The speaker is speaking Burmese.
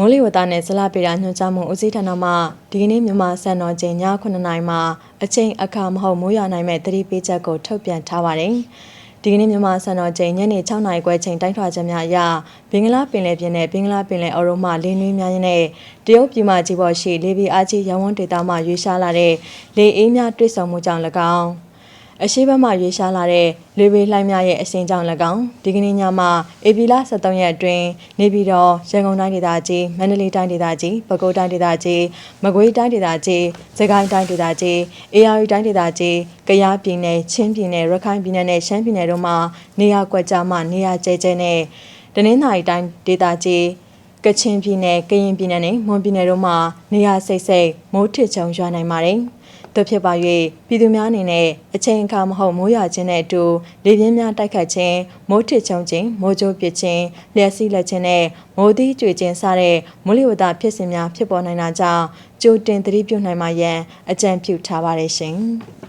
မိုးလေဝသနဲ့ဇလပေတာညွှန်ကြားမှုဦးစီးဌာနမှဒီကနေ့မြန်မာစံတော်ချိန်ည9:00နာရီမှာအချိန်အခါမဟုတ်မိုးရွာနိုင်မဲ့သတိပေးချက်ကိုထုတ်ပြန်ထားပါတယ်။ဒီကနေ့မြန်မာစံတော်ချိန်ညနေ6:00နာရီခွဲချိန်တိုင်းထွာချက်များအရဘင်္ဂလားပင်လယ်ပြင်နဲ့ဘင်္ဂလားပင်လယ်အော်ရုံမှလေနွေးများနဲ့တရုတ်ပြည်မကြီးပေါ်ရှိလေပီအားကြီးရဝန်းဒေသမှရွေးရှားလာတဲ့လေအေးများတွေ့ဆုံမှုကြောင့်၎င်း အရှိဘက်မှရွေးရှားလာတဲ့လေဝေလှိုင်းများရဲ့အစင်းကြောင့်၎င်းဒီကနေ့ညမှာဧပြီလ23ရက်အတွင်းနေပြည်တော်ရန်ကုန်တိုင်းဒေသကြီးမန္တလေးတိုင်းဒေသကြီးပဲခူးတိုင်းဒေသကြီးမကွေးတိုင်းဒေသကြီးစကိုင်းတိုင်းဒေသကြီးအေရရီတိုင်းဒေသကြီးကယားပြည်နယ်ချင်းပြည်နယ်ရခိုင်ပြည်နယ်နဲ့ရှမ်းပြည်နယ်တို့မှာနေရာကွက်ကြားမှနေရာကျဲကျဲနဲ့တနင်္သာရီတိုင်းဒေသကြီးကချင်ပြည်နယ်ကရင်ပြည်နယ်နဲ့မွန်ပြည်နယ်တို့မှာနေရာစိတ်စိတ်မိုးထစ်ချုံရွာနိုင်ပါတယ်။ တို့ဖြစ်ပါ၍ပြည်သူများအနေနဲ့အချိန်အခါမဟုတ်မိုးရွာခြင်းနဲ့အတူလေပြင်းများတိုက်ခတ်ခြင်းမိုးထစ်ချုံခြင်းမိုးကြိုးပစ်ခြင်းလျှက်စီးလက်ခြင်းနဲ့မိုးသီးကြွေခြင်းစတဲ့မိုးလေဝသဖြစ်စဉ်များဖြစ်ပေါ်နိုင်တာကြောင့်ကြိုတင်သတိပြုနိုင်မှရန်အကြံပြုထားပါတယ်ရှင်။